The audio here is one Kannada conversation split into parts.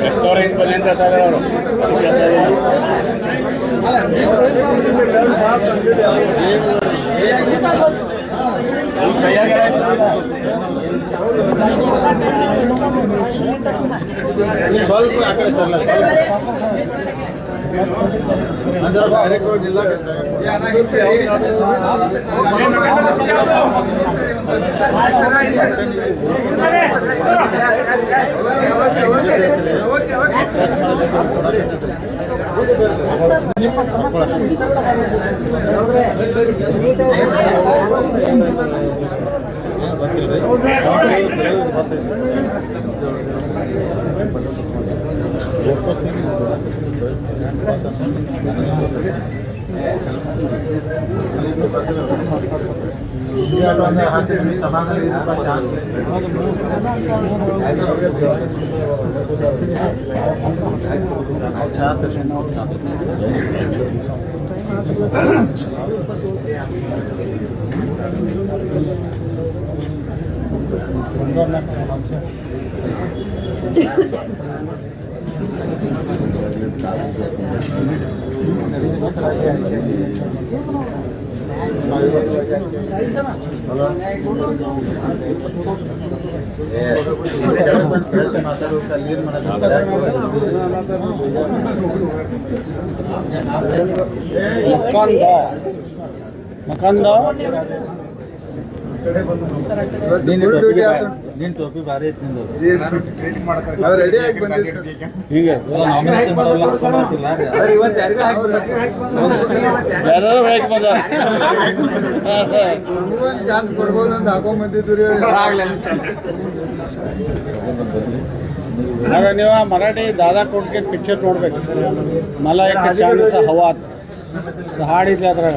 ರೆಸ್ಟೋರೆಂಟ್ ಅಂತ ಹೇಳ್ತಾರೆ ಅವರು ಸ್ವಲ್ಪ ಆ ಕಡೆ ಸರಲ್ಲ ಅಂದ್ರೆ ಡೈರೆಕ್ಟ್ ಹೋಗಿ ಇಲ್ಲ ಒಂದು ಹತ್ತು ನಿಮಿಷ ಸಮಾಧಾನ ಇರಪ್ಪ ಶಾಂತಿ ಶಾಂತಿ ಮಾತಾಡೋಕೆ ಅಲ್ಲಿ ಏನು ಮಕಾನ್ದ ಮಕಾನ್ದ ನಿನ್ ಟೋಪಿ ಭಾರಿ ಐತಿ ನಿಂದು ಅವ್ರು ರೆಡಿ ಆಗಿ ಬಂದಿದ್ರು ಹೀಗೆ ನಾಮಿನೇಷನ್ ಮಾಡಲ್ಲ ಹಾಕೊಂಬತ್ತಿಲ್ಲ ಯಾರೋ ಹೇಗೆ ಬಂದ ಒಂದು ಚಾನ್ಸ್ ಕೊಡ್ಬೋದು ಅಂತ ಹಾಕೊಂಡ್ ಬಂದಿದ್ರು ಆಗ ನೀವು ಮರಾಠಿ ದಾದಾ ಕೊಟ್ಟಿಗೆ ಪಿಕ್ಚರ್ ನೋಡ್ಬೇಕು ಮಲ ಏಕ ಚಾನ್ಸ್ ಹವಾತ್ ಹಾಡಿದ್ಲಿ ಅದ್ರಾಗ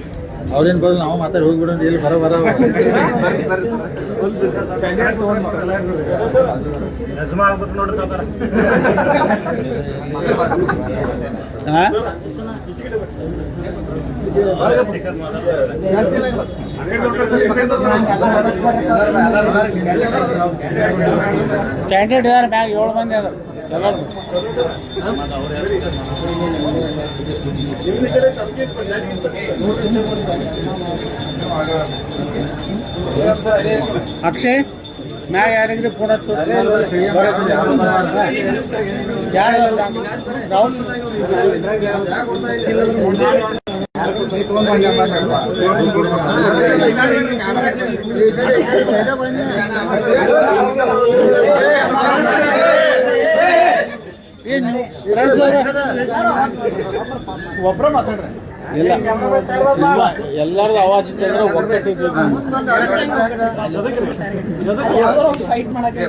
ಅವ್ರೇನ್ ಬರೋದು ನಾವು ಮಾತಾಡಿ ಹೋಗ್ಬಿಡೋಣ ಎಲ್ಲಿ ಬರ ಬರ ಹಾ? ಕ್ಯಾಂಡಿಡೇಟ್ ಇದಾರೆ ಮ್ಯಾಗ ಏಳು ಮಂದಿ ಅದ ಅಕ್ಷಯ್ ಮ್ಯಾಗ ಯಾರಿಗ್ರಿ ಫೋನ್ ಹತ್ತು ಯಾರು ರಾಹುಲ್ ಏನು ಒಬ್ಬರ ಮಾತಾಡ್ರಿ. ಇಲ್ಲ. ಇಲ್ಲ. ಎಲ್ಲರದು ಅವಾಜ್ ಇತ್ತಂದ್ರೆ ಒಗ್ಗಟ್ಟಿದ್ದು ಫೈಟ್ ಮಾಡಕ್ಕೆ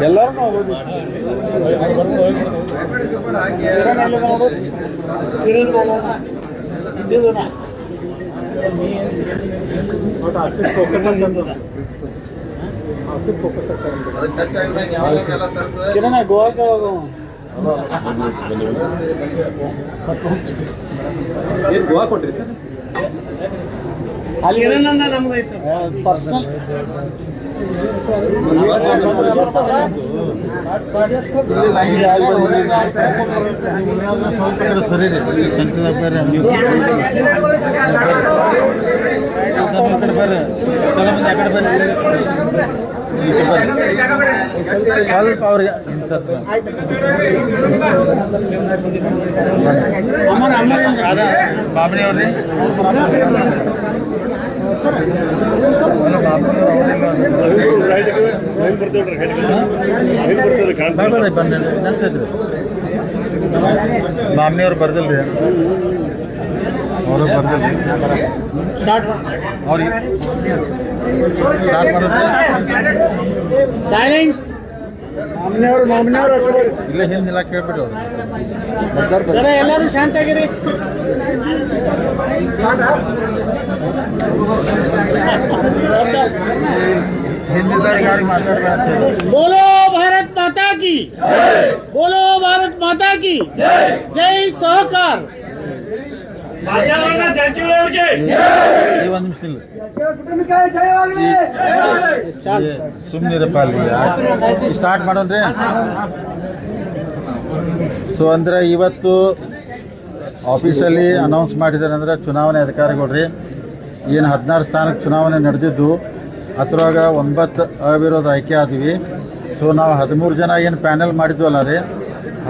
ಎಲ್ಲರೂ ನಾವು ಕಿರಣ ಗೋವಾಕ್ಕೆ ಹೋಗು. ಗೋವಾ ಕೊಟ್ರಿ ಸರ್? ಅಲ್ಲಿ ಪರ್ಸನಲ್ ಸರಿ ರೀ ಸೆಂಟ್ರದಾಗ ಬೇರೆ ನೀವು ಈ ಕಡೆ ಬರ್ರಿ ಕೆಲ ಮಂದಿ ಆ ಕಡೆ ಬರ್ರಿ ಸ್ವಲ್ಪ ಅವ್ರಿಗೆ ಅಮ್ಮನ ಅಮ್ಮನ ಬಾಬನಿ ಅವ್ರಿ ಬಂದ ನೆನ್ತಿದ್ರು ಬಾಮ್ನಿಯವ್ರು ಬರ್ದಿಲ್ರಿ ಅವರು ಬರ್ದಿಲ್ರಿ ಸ್ಟಾರ್ಟ್ ಅವ್ರಿಗೆ ಸ್ಟಾರ್ಟ್ ಮಾಡಿದ್ರೆ ಸೈಲೆಂಟ್ ಮಾಮನೆಯವರು ಮಾಮನೆಯವರು ಇಲ್ಲೇ ಹಿಂದಿಲ್ಲ ಕೇಳ್ಬಿಟ್ಟು ಅವರು ಜರ ಎಲ್ಲರೂ ಶಾಂತಾಗಿರಿ ಹಿಂದಿದ್ದವ್ರಿಗೆ ಯಾರಿಗೆ ಮಾತಾಡ್ಬಾರ್ದು बोलो भारत माता की बोलो भारत माता की जय सहकार ಈ ಒಂದು ನಿಮಿಷ ಇಲ್ಲ ಸುಮ್ಮನಿರಪ್ಪ ಅಲ್ಲಿ ಸ್ಟಾರ್ಟ್ ಮಾಡೋಣ್ರಿ ಸೊ ಅಂದ್ರೆ ಇವತ್ತು ಆಫೀಸಲ್ಲಿ ಅನೌನ್ಸ್ ಮಾಡಿದ್ದಾರೆ ಅಂದ್ರೆ ಚುನಾವಣೆ ಅಧಿಕಾರಿಗಳ್ರಿ. ಏನು ಹದಿನಾರು ಸ್ಥಾನಕ್ಕೆ ಚುನಾವಣೆ ನಡೆದಿದ್ದು, ಅದ್ರೊಳಗ ಒಂಬತ್ತು ಅವಿರೋಧ ಆಯ್ಕೆ ಆದ್ವಿ. ಸೊ ನಾವು ಹದಿಮೂರು ಜನ ಏನು ಪ್ಯಾನೆಲ್ ಮಾಡಿದ್ವಲ್ಲ ರೀ,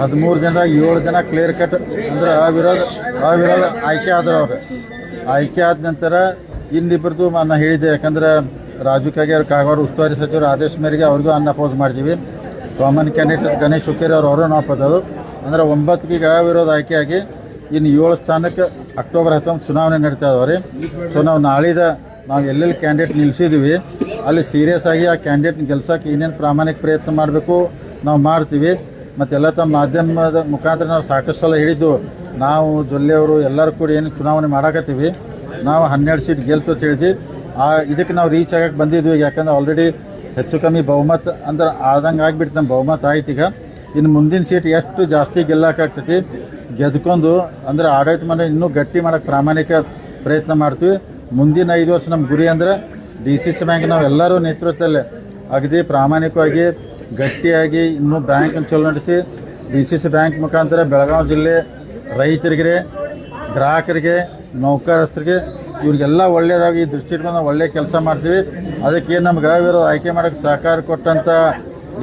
ಹದಿಮೂರು ಜನದಾಗ ಏಳು ಜನ ಕ್ಲಿಯರ್ ಕಟ್ ಅಂದ್ರೆ ಅವಿರೋಧ ಅವಿರೋಧ ಆಯ್ಕೆ ಆದ್ರೆ ಅವ್ರು. ಆಯ್ಕೆ ಆದ ನಂತರ ಇನ್ನಿಬ್ಬರದು ನಾನು ಹೇಳಿದ್ದೆ, ಯಾಕಂದ್ರೆ ರಾಜು ಕಾಗೆ ಅವ್ರ ಕಾಗವಾಡ ಉಸ್ತುವಾರಿ ಸಚಿವರು ಆದೇಶ ಮೇರೆಗೆ ಅವ್ರಿಗೂ ಅನ್ನ ಅಪೋಸ್ ಮಾಡ್ತೀವಿ. ಕಾಮನ್ ಕ್ಯಾಂಡಿಡೇಟ್ ಗಣೇಶ್ ಹುಕ್ಕೇರಿ ಅವರು ಅವರು ನಾವು ಪದದು ಅಂದ್ರೆ ಒಂಬತ್ತಿಗೆ ಈಗ ವಿರೋಧ ಆಯ್ಕೆಯಾಗಿ ಇನ್ನು ಏಳು ಸ್ಥಾನಕ್ಕೆ ಅಕ್ಟೋಬರ್ ಹತ್ತೊಂಬತ್ತು ಚುನಾವಣೆ ನಡೀತಾ ಇದಾವೆ ರೀ. ಸೊ ನಾವು ನಾಳಿದ ನಾವು ಎಲ್ಲೆಲ್ಲಿ ಕ್ಯಾಂಡಿಡೇಟ್ ನಿಲ್ಲಿಸಿದ್ದೀವಿ ಅಲ್ಲಿ ಸೀರಿಯಸ್ ಆಗಿ ಆ ಕ್ಯಾಂಡಿಡೇಟ್ ಗೆಲ್ಸಕ್ಕೆ ಏನೇನು ಪ್ರಾಮಾಣಿಕ ಪ್ರಯತ್ನ ಮಾಡಬೇಕು ನಾವು ಮಾಡ್ತೀವಿ. ಮತ್ತೆಲ್ಲ ತಮ್ಮ ಮಾಧ್ಯಮದ ಮುಖಾಂತರ ನಾವು ಸಾಕಷ್ಟು ಸಲ ಹೇಳಿದ್ದು, ನಾವು ಜೊಲ್ಲೆಯವರು ಎಲ್ಲರೂ ಕೂಡ ಏನು ಚುನಾವಣೆ ಮಾಡಾಕತ್ತೀವಿ. ನಾವು ಹನ್ನೆರಡು ಸೀಟ್ ಗೆಲ್ತು ಅಂತ ಹೇಳಿದ್ವಿ. ಆ, ಇದಕ್ಕೆ ನಾವು ರೀಚ್ ಆಗಕ್ಕೆ ಬಂದಿದ್ವಿ. ಯಾಕಂದ್ರೆ ಆಲ್ರೆಡಿ ಹೆಚ್ಚು ಕಮ್ಮಿ ಬಹುಮತ ಅಂದ್ರೆ ಆದಂಗೆ ಆಗಿಬಿಟ್ಟು ನಮ್ಮ ಬಹುಮತ ಆಯ್ತು ಈಗ. ಇನ್ನು ಮುಂದಿನ ಸೀಟ್ ಎಷ್ಟು ಜಾಸ್ತಿ ಗೆಲ್ಲಕ್ಕಾಗ್ತೈತಿ ಗೆದ್ಕೊಂಡು ಅಂದ್ರೆ ಆಡಳಿತ ಮನೆ ಇನ್ನೂ ಗಟ್ಟಿ ಮಾಡೋಕ್ಕೆ ಪ್ರಾಮಾಣಿಕ ಪ್ರಯತ್ನ ಮಾಡ್ತೀವಿ. ಮುಂದಿನ ಐದು ವರ್ಷ ನಮ್ಮ ಗುರಿ ಅಂದ್ರೆ ಡಿ ಸಿ ಸಿ ಬ್ಯಾಂಕ್ ನಾವು ಎಲ್ಲರೂ ನೇತೃತ್ವದಲ್ಲಿ ಅಗದಿ ಪ್ರಾಮಾಣಿಕವಾಗಿ, ಗಟ್ಟಿಯಾಗಿ ಇನ್ನೂ ಬ್ಯಾಂಕನ್ನು ಚಲೋ ನಡೆಸಿ ಡಿ ಸಿ ಸಿ ಬ್ಯಾಂಕ್ ಮುಖಾಂತರ ಬೆಳಗಾವಿ ಜಿಲ್ಲೆ ರೈತರಿಗೆ, ಗ್ರಾಹಕರಿಗೆ ನೌಕರಸ್ಥರಿಗೆ ಇವರಿಗೆಲ್ಲ ಒಳ್ಳೆಯದಾಗಿ ಈ ದೃಷ್ಟಿ ಇಟ್ಕೊಂಡು ನಾವು ಒಳ್ಳೆಯ ಕೆಲಸ ಮಾಡ್ತೀವಿ. ಅದಕ್ಕೆ ನಮ್ಗೆ ಅವಿರೋಧ ಆಯ್ಕೆ ಮಾಡೋಕ್ಕೆ ಸಹಕಾರ ಕೊಟ್ಟಂಥ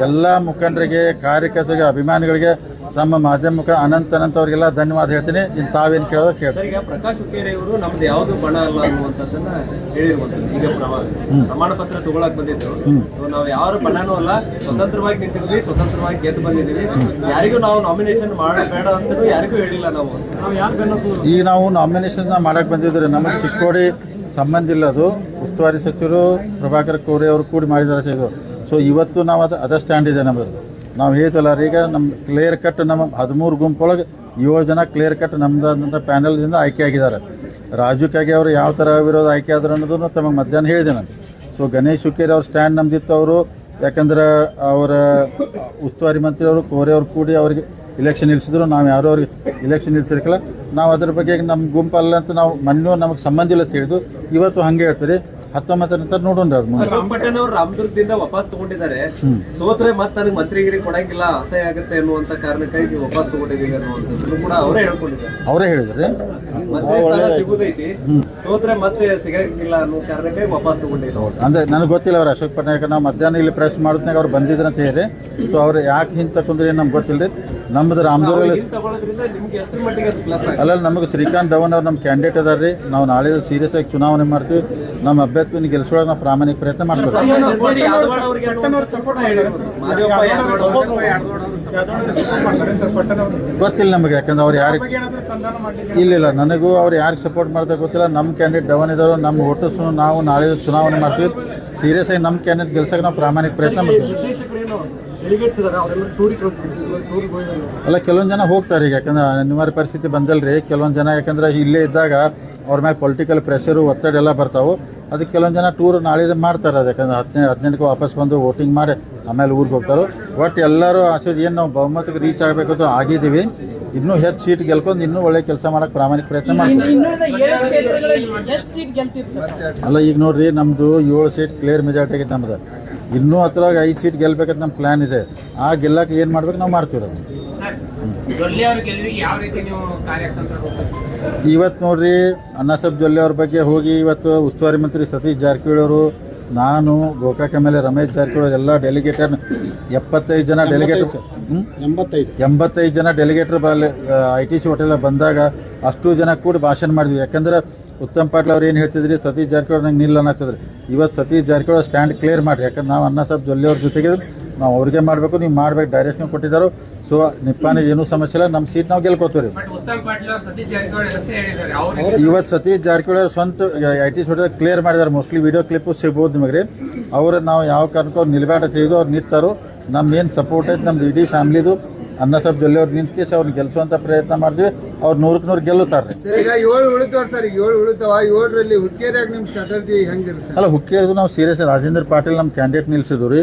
ಎಲ್ಲ ಮುಖಂಡರಿಗೆ, ಕಾರ್ಯಕರ್ತರಿಗೆ, ಅಭಿಮಾನಿಗಳಿಗೆ ತಮ್ಮ ಮಾಧ್ಯಮಕ್ಕೆ ಮುಖ ಅನಂತ ಅನಂತ ಅವರಿಗೆಲ್ಲ ಧನ್ಯವಾದ ಹೇಳ್ತೀನಿ. ಇನ್ನು ತಾವೇನು ಕೇಳೋದು ಕೇಳ್ತೀನಿ. ಸರ್ ಈಗ ಪ್ರಕಾಶ್ ಹುಕ್ಕೇರಿ ಅವರು ನಮ್ದು ಯಾವ್ದು ಬಣ ಅಲ್ಲ ಅನ್ನುವಂಥದ್ದನ್ನ ಹೇಳಿರುವಂಥದ್ದು ಈಗ ಪ್ರಮಾಣ ಪ್ರಮಾಣ ಪತ್ರ ತಗೊಳಕ್ ಬಂದಿದ್ರು ಸೊ ನಾವು ಯಾರು ಬಣನೂ ಅಲ್ಲ ಸ್ವತಂತ್ರವಾಗಿ ನಿಂತಿದ್ವಿ ಸ್ವತಂತ್ರವಾಗಿ ಗೆದ್ದು ಬಂದಿದ್ದೀವಿ. ಯಾರಿಗೂ ನಾವು ನಾಮಿನೇಷನ್ ಮಾಡಬೇಡ ಅಂತಲೂ ಯಾರಿಗೂ ಹೇಳಿಲ್ಲ ನಾವು. ನಾವು ಯಾರು ಬೆನ್ನು ಈಗ ನಾವು ನಾಮಿನೇಷನ್ ಮಾಡಕ್ಕೆ ಬಂದಿದ್ರೆ ನಮಗೆ ಚಿಕ್ಕೋಡಿ ಸಂಬಂಧ ಇಲ್ಲ ಅದು. ಉಸ್ತುವಾರಿ ಸಚಿವರು ಪ್ರಭಾಕರ್ ಕೋರಿ ಅವರು ಕೂಡಿ ಮಾಡಿದ್ದಾರೆ ಇದು. ಸೊ ಇವತ್ತು ನಾವು ಅದು ಅದರ್ ಸ್ಟ್ಯಾಂಡ್ ಇದೆ ನಮ್ಮದು ನಾವು ಹೇಳ್ತಲ್ಲ ಈಗ ನಮ್ಮ ಕ್ಲಿಯರ್ ಕಟ್ ನಮ್ಮ ಹದಿಮೂರು ಗುಂಪೊಳಗೆ ಏಳು ಜನ ಕ್ಲಿಯರ್ ಕಟ್ ನಮ್ಮದಾದಂಥ ಪ್ಯಾನೆಲ್ದಿಂದ ಆಯ್ಕೆ ಆಗಿದ್ದಾರೆ ರಾಜು ಅವರು ಯಾವ ಥರ ವಿರೋಧ ಆಯ್ಕೆ ಆದರು ಅನ್ನೋದನ್ನು ತಮಗೆ ಮಧ್ಯಾಹ್ನ ಹೇಳಿದೆ ನಾನು. ಸೊ ಗಣೇಶ್ ಹುಕ್ಕೇರಿ ಅವ್ರ ಸ್ಟ್ಯಾಂಡ್ ನಮ್ದಿತ್ತು ಅವರು. ಯಾಕಂದ್ರೆ ಅವರ ಉಸ್ತುವಾರಿ ಮಂತ್ರಿ ಅವರು, ಕೋರೆ ಅವ್ರು ಕೂಡಿ ಅವರಿಗೆ ಇಲೆಕ್ಷನ್ ನಿಲ್ಲಿಸಿದ್ರು ನಾವು ಯಾರೋ ಅವ್ರಿಗೆ ಇಲೆಕ್ಷನ್ ನಿಲ್ಲಿಸಿರ್ಕಲ್ಲ ನಾವು ಅದ್ರ ಬಗ್ಗೆ ನಮ್ಮ ಗುಂಪಲ್ಲ ಅಂತ ನಾವು ಮಣ್ಣು ನಮಗೆ ಸಂಬಂಧ ಇಲ್ಲ ಅಂತ ಹೇಳಿದ್ದು ಇವತ್ತು ಹಂಗೆ ಹೇಳ್ತೀರಿ. ಹತ್ತೊಂಬತ್ತರ ನಂತರ ನೋಡೋಣ ಅದು ಮುಂದೆ. ರಾಮಪಟ್ಟಣ ಅವರು ರಾಮದುರ್ಗದಿಂದ ವಾಪಸ್ ತಗೊಂಡಿದ್ದಾರೆ. ಸೋತ್ರೆ ಮತ್ತೆ ನನಗೆ ಮಂತ್ರಿಗಿರಿ ಕೊಡಂಗಿಲ್ಲ ಅಸಹ್ಯ ಆಗುತ್ತೆ ಅನ್ನುವಂತ ಕಾರಣಕ್ಕಾಗಿ ವಾಪಸ್ ತಗೊಂಡಿದ್ದೀವಿ ಅನ್ನುವಂಥದ್ದು ಕೂಡ ಅವರೇ ಹೇಳ್ಕೊಂಡಿದ್ದಾರೆ. ಅವರೇ ಹೇಳಿದ್ರೆ ಮಂತ್ರಿ ಸ್ಥಾನ ಸಿಗುದೈತಿ. ಸೋತ್ರೆ ಮತ್ತೆ ಸಿಗಂಗಿಲ್ಲ ಅನ್ನೋ ಕಾರಣಕ್ಕಾಗಿ ವಾಪಸ್ ತಗೊಂಡಿದ್ರು ಅಂದ್ರೆ ನನಗೆ ಗೊತ್ತಿಲ್ಲ ಅವ್ರ ಅಶೋಕ್ ಪಟ್ನಾಯಕ ನಾವು ಮಧ್ಯಾಹ್ನ ಇಲ್ಲಿ ಪ್ರೆಸ್ ಮಾಡಿದ್ನಾಗ ಅವ್ರು ಬಂದಿದ್ರಂತ ಹೇಳಿ. ಸೊ ಅವ್ರು ಯಾಕೆ ಹಿಂದೆ ತಕೊಂಡ್ರಿ ನಮ್ಗೆ ಗೊತ್ತಿಲ್ಲ ರೀ ನಮ್ಮದು ರಾಮದುರ್ಗಲ್ಲಿ ಅಲ್ಲ ನಮಗೆ ಶ್ರೀಕಾಂತ್ ಧವನ್ ಅವ್ರು ನಮ್ಮ ಕ್ಯಾಂಡಿಡೇಟ್ ಅದಾರ ರೀ ನಾವು ನಾಳೆ ಸೀರಿಯಸ್ ಆಗಿ ಚುನಾವಣೆ ಮಾಡ್ತೀವಿ. ನಮ್ಮ ಅಭ್ಯರ್ಥಿನ ಗೆಲ್ಸೋಣ ನಾವು ಪ್ರಾಮಾಣಿಕ ಪ್ರಯತ್ನ ಅವರು ಗೊತ್ತಿಲ್ಲ ನಮಗೆ ಯಾಕಂದ್ರೆ ಅವ್ರು ಯಾರಿಗೆ ಇಲ್ಲ ಇಲ್ಲ ನನಗೂ ಅವ್ರು ಯಾರಿಗೆ ಸಪೋರ್ಟ್ ಮಾಡ್ತಾರೆ ಗೊತ್ತಿಲ್ಲ. ನಮ್ಮ ಕ್ಯಾಂಡಿಡೇಟ್ ಧವನ್ ಇದ್ದಾರೋ ನಮ್ಮ ವೋಟರ್ಸ್ ನಾವು ನಾಳೆ ಚುನಾವಣೆ ಮಾಡ್ತೀವಿ. ಸೀರಿಯಸ್ ಆಗಿ ನಮ್ಮ ಕ್ಯಾಂಡಿಡೇಟ್ ಗೆಲ್ಸಕ್ಕೆ ನಾವು ಪ್ರಾಮಾಣಿಕ ಪ್ರಯತ್ನ ಮಾಡ್ತೀವಿ. ಅಲ್ಲ ಕೆಲವೊಂದು ಜನ ಹೋಗ್ತಾರೆ ಈಗ ಯಾಕಂದ್ರೆ ಅನಿವಾರ್ಯ ಪರಿಸ್ಥಿತಿ ಬಂದಲ್ರಿ. ಕೆಲವೊಂದು ಜನ ಯಾಕಂದ್ರೆ ಇಲ್ಲೇ ಇದ್ದಾಗ ಅವ್ರ ಮ್ಯಾಗ ಪೊಲಿಟಿಕಲ್ ಪ್ರೆಷರು ಒತ್ತಡ ಎಲ್ಲ ಬರ್ತಾವೆ. ಅದಕ್ಕೆ ಕೆಲವೊಂದು ಜನ ಟೂರ್ ನಾಳೆ ಮಾಡ್ತಾರೆ ಅದು ಯಾಕಂದ್ರೆ ಹದಿನೈದು ಹದಿನೆಂಟಕ್ಕೆ ವಾಪಸ್ ಬಂದು ವೋಟಿಂಗ್ ಮಾಡಿ ಆಮೇಲೆ ಊರಿಗೆ ಹೋಗ್ತಾರೆ. ಒಟ್ಟು ಎಲ್ಲರೂ ಆಸೆ ಏನು ನಾವು ಬಹುಮತಕ್ಕೆ ರೀಚ್ ಆಗಬೇಕಂತ ಆಗಿದ್ದೀವಿ. ಇನ್ನೂ ಹೆಚ್ಚು ಸೀಟ್ ಗೆಲ್ಕೊಂಡು ಇನ್ನೂ ಒಳ್ಳೆ ಕೆಲಸ ಮಾಡೋಕ್ಕೆ ಪ್ರಾಮಾಣಿಕ ಪ್ರಯತ್ನ ಮಾಡ್ತೀವಿ. ಅಲ್ಲ ಈಗ ನೋಡ್ರಿ ನಮ್ಮದು ಏಳು ಸೀಟ್ ಕ್ಲಿಯರ್ ಮೆಜಾರಿಟಿ ಆಗೈತೆ ನಮ್ದು. ಇನ್ನೂ ಹತ್ರವಾಗಿ ಐದು ಸೀಟ್ ಗೆಲ್ಬೇಕಂತ ನಮ್ಮ ಪ್ಲ್ಯಾನ್ ಇದೆ. ಆ ಗೆಲ್ಲಕ್ಕೆ ಏನು ಮಾಡ್ಬೇಕು ನಾವು ಮಾಡ್ತೀವಿ ಅದನ್ನು? ಇವತ್ತು ನೋಡ್ರಿ ಅಣ್ಣಾಸಾಬ್ ಜೊಲ್ಲೆ ಅವ್ರ ಬಗ್ಗೆ ಹೋಗಿ ಇವತ್ತು ಉಸ್ತುವಾರಿ ಮಂತ್ರಿ ಸತೀಶ್ ಜಾರಕಿಹೊಳಿ ಅವರು ನಾನು Gokak M L A Ramesh Jarkiholi ಎಲ್ಲ ಡೆಲಿಗೇಟರ್ ಎಪ್ಪತ್ತೈದು ಜನ ಡೆಲಿಗೇಟರ್? ಎಂಬತ್ತೈದು ಎಂಬತ್ತೈದು. ಜನ ಡೆಲಿಗೇಟರ್ ಬಲ್ಲಿ ಐ ಟಿ ಸಿ ಹೋಟೆಲ್ ಬಂದಾಗ ಅಷ್ಟು ಜನ ಕೂಡ ಭಾಷಣ ಮಾಡಿದ್ವಿ. ಯಾಕಂದ್ರೆ ಉತ್ತಮ್ ಪಾಟೀಲ್ ಅವ್ರು ಏನು ಹೇಳ್ತಿದ್ರಿ? ಸತೀಶ್ ಜಾರಕಿಹೊಳಿ ನಂಗೆ ನಿಲ್ಲ ಅನ್ನತ್ತಿದ್ರಿ. ಇವತ್ತು ಸತೀಶ್ ಜಾರಕಿಹೊಳಿ ಸ್ಟ್ಯಾಂಡ್ ಕ್ಲಿಯರ್ ಮಾಡಿರಿ. ಯಾಕಂದ್ರೆ ನಾವು ಅನ್ನ ಸಾಹೇಬ್ ಜೊಲ್ಲೆ ಅವ್ರ ಜೊತೆಗೆ ನಾವು ಅವ್ರಿಗೆ ಮಾಡಬೇಕು ನೀವು ಮಾಡ್ಬೇಕು ಡೈರೆಕ್ಷನ್ ಕೊಟ್ಟಿದ್ದಾರೆ ಸೊ ನಿಪ್ಪಾನಿ ಏನೂ ಸಮಸ್ಯೆ ಇಲ್ಲ ನಮ್ಮ ಸೀಟ್ ನಾವು ಗೆಲ್ಕೋತೀವಿ ಇವತ್ತು ಸತೀಶ್ ಜಾರಕಿಹೊಳಿ ಅವ್ರ ಸ್ವಂತ ಐ ಟಿ ಸೊಟ್ಟ ಕ್ಲಿಯರ್ ಮಾಡಿದ್ದಾರೆ ಮೋಸ್ಟ್ಲಿ ವಿಡಿಯೋ ಕ್ಲಿಪ್ಪು ಸಿಗ್ಬೋದು ನಿಮಗೆ ರೀ. ಅವ್ರು ನಾವು ಯಾವ ಕಾರಣಕ್ಕೂ ಅವ್ರು ನಿಲ್ಬೇಡ ತೆಗೆದು ಅವ್ರು ನಿಂತಾರೋ. ನಮ್ಮ ಏನು ಸಪೋರ್ಟ್ ಐತೆ ನಮ್ದು ಇಡೀ ಫ್ಯಾಮ್ಲಿದು ಅನ್ನ ಸಾಹೇಬ್ ಜೊಲ್ಲೆ ಅವ್ರು ನಿಂತ್ಕೇಸಿ ಅವ್ರನ್ನ ಗೆಲ್ಸುವಂಥ ಪ್ರಯತ್ನ ಮಾಡ್ತೀವಿ. ಅವ್ರು ನೂರಕ್ಕೆ ನೂರು ಗೆಲ್ಲುತ್ತಾರೆ ಸರ್ ಈಗ ಏಳು ಉಳಿತಾವ ಸರ್ ಈಗ ಏಳು ಉಳಿತಾವ ಏಳರಲ್ಲಿ ಹುಕ್ಕೇರಿಯಾಗ ನಿಮ್ಮ ಸ್ಟ್ರಾಟಜಿ ಹೆಂಗಿರುತ್ತೆ? ಅಲ್ಲ ನಾವು ಸೀರಿಯಸ್ ರಾಜೇಂದ್ರ ಪಾಟೀಲ್ ನಮ್ಮ ಕ್ಯಾಂಡಿಡೇಟ್ ನಿಲ್ಸಿದ್ರು ರೀ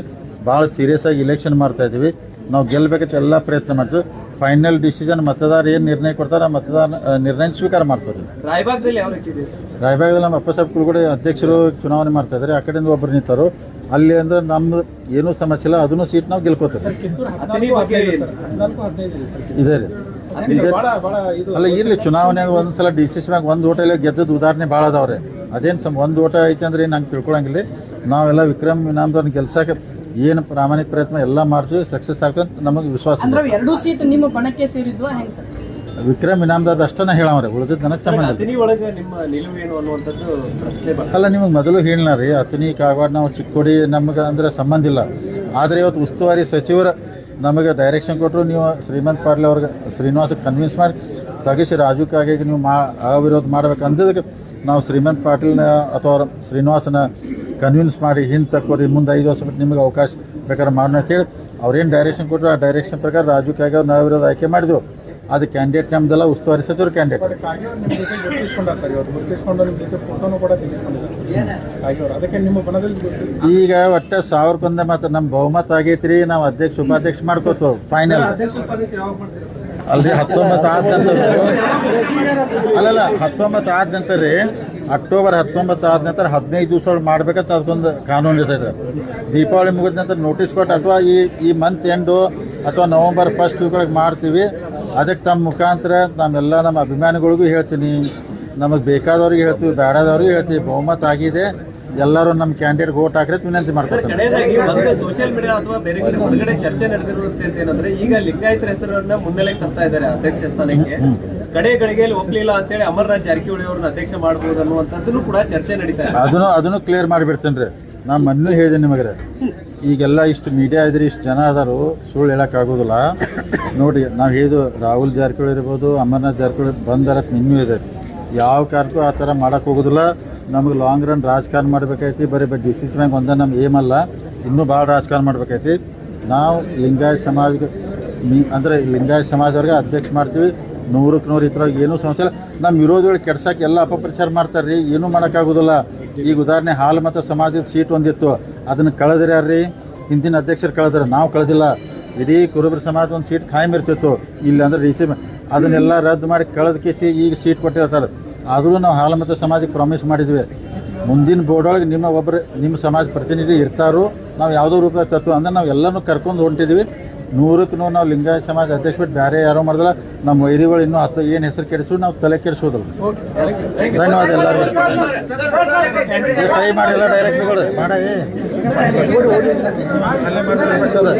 ಭಾಳ ಸೀರಿಯಸ್ ಆಗಿ ಇಲೆಕ್ಷನ್ ಮಾಡ್ತಾ ಇದ್ದೀವಿ. ನಾವು ಗೆಲ್ಲಬೇಕಂತ ಎಲ್ಲ ಪ್ರಯತ್ನ ಮಾಡ್ತೀವಿ. ಫೈನಲ್ ಡಿಸಿಷನ್ ಮತದಾರ ಏನು ನಿರ್ಣಯ ಕೊಡ್ತಾರೆ ಆ ಮತದಾರ ನಿರ್ಣಯ ಸ್ವೀಕಾರ ಮಾಡ್ತಾರೆ. ರಾಯಬಾಗದಲ್ಲಿ ನಮ್ಮ ಅಪ್ಪ ಸಾಹೇಬ್ ಕೂಡ ಅಧ್ಯಕ್ಷರು ಚುನಾವಣೆ ಮಾಡ್ತಾ ಇದ್ದಾರೆ. ಆ ಕಡೆಯಿಂದ ಒಬ್ಬರು ನಿಂತರು. ಅಲ್ಲಿ ಅಂದ್ರೆ ನಮ್ದು ಏನೂ ಸಮಸ್ಯೆ ಇಲ್ಲ ಅದನ್ನು ಸೀಟ್ ನಾವು ಗೆಲ್ಕೋತೇವೆ. ಇದೇ ರೀ. ಇದೆ. ಅಲ್ಲ ಇರ್ಲಿ ಚುನಾವಣೆ ಒಂದ್ಸಲ ಡಿ ಸಿ ಸಿ ಮ್ಯಾಗ ಒಂದು ಓಟಲ್ಲಿ ಗೆದ್ದದ್ದು ಉದಾಹರಣೆ ಭಾಳ ಅದಾವ್ರೆ ಅದೇನು ಸಮ ಒಂದು ಓಟ ಐತೆ ಅಂದ್ರೆ ನಂಗೆ ತಿಳ್ಕೊಳಂಗಿಲ್ಲ ನಾವೆಲ್ಲ ವಿಕ್ರಮ್ ಇನಾಮ್ದವ್ರನ್ನ ಗೆಲ್ಸಕ್ಕೆ ಏನು ಪ್ರಾಮಾಣಿಕ ಪ್ರಯತ್ನ ಎಲ್ಲ ಮಾಡ್ತೀವಿ ಸಕ್ಸಸ್ ಆಗ್ತಂತ ನಮಗೆ ವಿಶ್ವಾಸ ಎರಡೂ ಸೀಟ್ ನಿಮ್ಮ ಬಣಕ್ಕೆ ಸೇರಿದ್ವಾ ಹೆಂಗೆ ಸರ್? ವಿಕ್ರಮ್ ಇನಾಮದಾರ್ ಅಷ್ಟನ್ನ ಹೇಳವ್ರೆ ಉಳಿದಿದ್ದು ನನಗೆ ಸಂಬಂಧ ಇಲ್ಲ. ಅತನಿ ಒಳಗೆ ನಿಮ್ಮ ನಿಲುವು ಏನು ಅನ್ನುವಂಥದ್ದು ಪ್ರಶ್ನೆ ಬರ್ತದೆ ಅಲ್ಲ ನಿಮಗೆ ಮೊದಲು ಹೇಳಿನ ರೀ ಅತನಿ ಕಾಗವಾಡ ನಾವು ಚಿಕ್ಕೋಡಿ ನಮಗೆ ಅಂದ್ರೆ ಸಂಬಂಧ ಇಲ್ಲ. ಆದರೆ ಇವತ್ತು ಉಸ್ತುವಾರಿ ಸಚಿವರು ನಮಗೆ ಡೈರೆಕ್ಷನ್ ಕೊಟ್ಟರು ನೀವು ಶ್ರೀಮಂತ್ ಪಾಟೀಲ್ ಅವ್ರಿಗೆ ಶ್ರೀನಿವಾಸಕ್ಕೆ ಕನ್ವಿನ್ಸ್ ಮಾಡಿ ತಗಿಸಿ ರಾಜು ಕಾಗೆಗೆ ನೀವು ಮಾ ಅವಿರೋಧ ಮಾಡ್ಬೇಕು ಅಂದಿದ್ದಕ್ಕೆ ನಾವು ಶ್ರೀಮಂತ್ ಪಾಟೀಲ್ನ ಅಥವಾ ಅವ್ರ ಶ್ರೀನಿವಾಸನ ಕನ್ವಿನ್ಸ್ ಮಾಡಿ ಹಿಂದೆ ತಕ್ಕೋರಿ ಮುಂದೆ ಐದು ವರ್ಷ ಬಿಟ್ಟು ನಿಮಗೆ ಅವಕಾಶ ಬೇಕಾದ್ರೆ ಮಾಡೋಣ ಅಂತ ಹೇಳಿ ಅವ್ರೇನು ಡೈರೆಕ್ಷನ್ ಕೊಟ್ಟರು ಆ ಡೈರೆಕ್ಷನ್ ಪ್ರಕಾರ ರಾಜು ಕಾಗೆ ಅವ್ರು ನಾವು ಅವಿರೋಧ ಆಯ್ಕೆ ಮಾಡಿದ್ರು. ಅದು ಕ್ಯಾಂಡಿಡೇಟ್ ನಮ್ದೆಲ್ಲ ಉಸ್ತುವಾರಿ ಸಚಿವರು ಕ್ಯಾಂಡಿಡೇಟ್ ಈಗ ಒಟ್ಟ ಸಾವಿರಕ್ಕೊಂದೇ ಮತ್ತು ನಮ್ಮ ಬಹುಮತ ಆಗೈತ್ರಿ ನಾವು ಅಧ್ಯಕ್ಷ ಉಪಾಧ್ಯಕ್ಷ ಮಾಡ್ಕೋತೇವೆ ಫೈನಲ್ ಅಲ್ರಿ ಹತ್ತೊಂಬತ್ತು ಆದ ನಂತರ. ಅಲ್ಲಲ್ಲ ಹತ್ತೊಂಬತ್ತು ಆದ ನಂತರ ರೀ ಅಕ್ಟೋಬರ್ ಹತ್ತೊಂಬತ್ತು ಆದ ನಂತರ ಹದಿನೈದು ದಿವಸ ಒಳಗೆ ಮಾಡ್ಬೇಕಂತ ಅದಕ್ಕೊಂದು ಕಾನೂನು ಇರ್ತೈತೆ ದೀಪಾವಳಿ ಮುಗಿದ ನಂತರ ನೋಟಿಸ್ ಕೊಟ್ಟು ಅಥವಾ ಈ ಈ ಮಂತ್ ಎಂಡು ಅಥವಾ ನವಂಬರ್ ಫಸ್ಟ್ ವೀಕ್ ಒಳಗೆ ಮಾಡ್ತೀವಿ. ಅದಕ್ಕೆ ತಮ್ಮ ಮುಖಾಂತರ ನಮ್ಮೆಲ್ಲ ನಮ್ಮ ಅಭಿಮಾನಿಗಳಿಗೂ ಹೇಳ್ತೀನಿ. ನಮಗೆ ಬೇಕಾದವ್ರಿಗೆ ಹೇಳ್ತೀವಿ ಬೇಡದವ್ರಿಗೆ ಹೇಳ್ತೀವಿ. ಬಹುಮತ ಆಗಿದೆ. ಎಲ್ಲರೂ ನಮ್ಮ ಕ್ಯಾಂಡಿಡೇಟ್ ಓಟ್ ಹಾಕ್ರಿ ವಿನಂತಿ ಮಾಡ್ಕೊತಾರೆ ಸೋಷಿಯಲ್ ಮೀಡಿಯಾ ಅಥವಾ ಬೇರೆ ಕಡೆ ಹೊರಗಡೆ ಚರ್ಚೆ ನಡೆದಿರುವಂತ ಏನಂದ್ರೆ ಈಗ ಲಿಂಗಾಯತರ ಹೆಸರನ್ನ ಮುನ್ನೆಲೆಗೆ ತರ್ತಾ ಇದ್ದಾರೆ ಅಧ್ಯಕ್ಷ ಸ್ಥಾನಕ್ಕೆ. ಕಡೆ ಗಳಿಗೆಯಲ್ಲಿ ಒಪ್ಲಿಲ್ಲ ಅಂತೇಳಿ ಅಮರನಾಥ್ ಜಾರಕಿಹೊಳಿ ಅವ್ರನ್ನ ಅಧ್ಯಕ್ಷ ಮಾಡಬಹುದು ಅನ್ನುವಂಥದ್ದು ಕೂಡ ಚರ್ಚೆ ನಡೀತಾ ಇದೆ. ಅದನ್ನು ಅದನ್ನು ಕ್ಲಿಯರ್ ಮಾಡಿಬಿಡ್ತೇನೆ ರೀ. ನಾನು ಮೊನ್ನೆ ಹೇಳಿದೆ ನಿಮಗೆ. ಈಗೆಲ್ಲ ಇಷ್ಟು ಮೀಡಿಯಾ ಇದ್ರೆ ಇಷ್ಟು ಜನ ಅದಾರು ಸುಳ್ಳು ಹೇಳೋಕ್ಕಾಗೋದಿಲ್ಲ. ನೋಡಿ, ನಾವು ಇದು ರಾಹುಲ್ ಜಾರಕಿಹೊಳಿ ಇರ್ಬೋದು, ಅಮರ್ನಾಥ್ ಜಾರಕಿಹೊಳಿ ಬಂದರತ್ ನಿಮ್ಮೂ ಇದೆ. ಯಾವ ಕಾರಣಕ್ಕೂ ಆ ಥರ ಮಾಡೋಕೆ ಹೋಗೋದಿಲ್ಲ. ನಮಗೆ ಲಾಂಗ್ ರನ್ ರಾಜಕಾರಣ ಮಾಡಬೇಕೈತಿ ಬರೀ ಬರೀ ಡಿ ಸಿ ಸಿ ಮ್ಯಾಗ ಒಂದೇ ನಮ್ಮ ಏಮ್ ಅಲ್ಲ. ಇನ್ನೂ ಭಾಳ ರಾಜಕಾರಣ ಮಾಡಬೇಕೈತಿ ನಾವು ಲಿಂಗಾಯತ್ ಸಮಾಜಕ್ಕೆ ಅಂದರೆ ಲಿಂಗಾಯತ್ ಸಮಾಜದವ್ರಿಗೆ ಅಧ್ಯಕ್ಷ ಮಾಡ್ತೀವಿ. ನೂರಕ್ಕೆ ನೂರು ಈ ಥರ ಏನೂ ಸಮಸ್ಯೆ ಇಲ್ಲ. ನಮ್ಮ ವಿರೋಧಿಗಳು ಕೆಡ್ಸಕ್ಕೆ ಎಲ್ಲ ಅಪಪ್ರಚಾರ ಮಾಡ್ತಾರೆ ರೀ. ಏನೂ ಮಾಡೋಕ್ಕಾಗೋದಿಲ್ಲ ಈಗ ಉದಾಹರಣೆ, ಹಾಲು ಮತ್ತು ಸಮಾಜದ ಸೀಟ್ ಒಂದಿತ್ತು. ಅದನ್ನು ರೀ ಹಿಂದಿನ ಅಧ್ಯಕ್ಷರು ಕಳೆದ್ರೆ ನಾವು ಕಳೆದಿಲ್ಲ. ಇಡೀ ಕುರುಬರ ಸಮಾಜ ಒಂದು ಸೀಟ್ ಖಾಯಂ ಇರ್ತಿತ್ತು. ಇಲ್ಲ ಅಂದ್ರೆ ಡಿ ಸಿ ಅದನ್ನೆಲ್ಲ ರದ್ದು ಮಾಡಿ ಕಳೆದ ಕೇಸಿ ಈಗ ಸೀಟ್ ಕೊಟ್ಟಿರ್ತಾರೆ ಆದರೂ ನಾವು ಹಾಲು ಮತ್ತು ಸಮಾಜಕ್ಕೆ ಪ್ರಾಮಿಸ್ ಮಾಡಿದ್ವಿ. ಮುಂದಿನ ಬೋರ್ಡ್ ಒಳಗೆ ನಿಮ್ಮ ಒಬ್ಬರು ನಿಮ್ಮ ಸಮಾಜ ಪ್ರತಿನಿಧಿ ಇರ್ತಾರೋ. ನಾವು ಯಾವುದೋ ರೂಪದಾಗ ತತ್ವ ಅಂದ್ರೆ ನಾವು ಎಲ್ಲನೂ ಕರ್ಕೊಂಡು ಹೊಂಟಿದ್ವಿ. ನೂರಕ್ಕೆ ನೂರು ನಾವು ಲಿಂಗಾಯತ ಸಮಾಜ ಅಧ್ಯಕ್ಷ ಬಿಟ್ಟು ಬೇರೆ ಯಾರೋ ಮಾಡಿದ್ರೆ ನಮ್ಮ ವೈರಿಗಳು ಇನ್ನೂ ಹತ್ತು ಏನು ಹೆಸರು ಕೆಡಿಸು ನಾವು ತಲೆ ಕೆಡಿಸೋದಿಲ್ಲ ಧನ್ಯವಾದ ಎಲ್ಲರಿಗೂ ಕೈ ಮಾಡಿಲ್ಲ ಡೈರೆಕ್ಟ್ಗಳು ಮಾಡ ಏ. ಅಲ್ಲೇ ರಾಜ ಸರ್.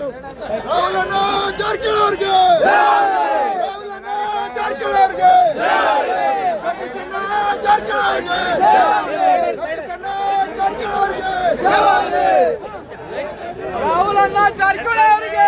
ರಾಹುಲಣ್ಣ ಜಾರಕಿಹೊಳಿ ಅವ್ರಿಗೆ. ರಾಹುಲಣ್ಣ ಜಾರಕಿಹೊಳಿ ಅವ್ರಿಗೆ. ಸತೀಶಣ್ಣ ಅವರಿಗೆ.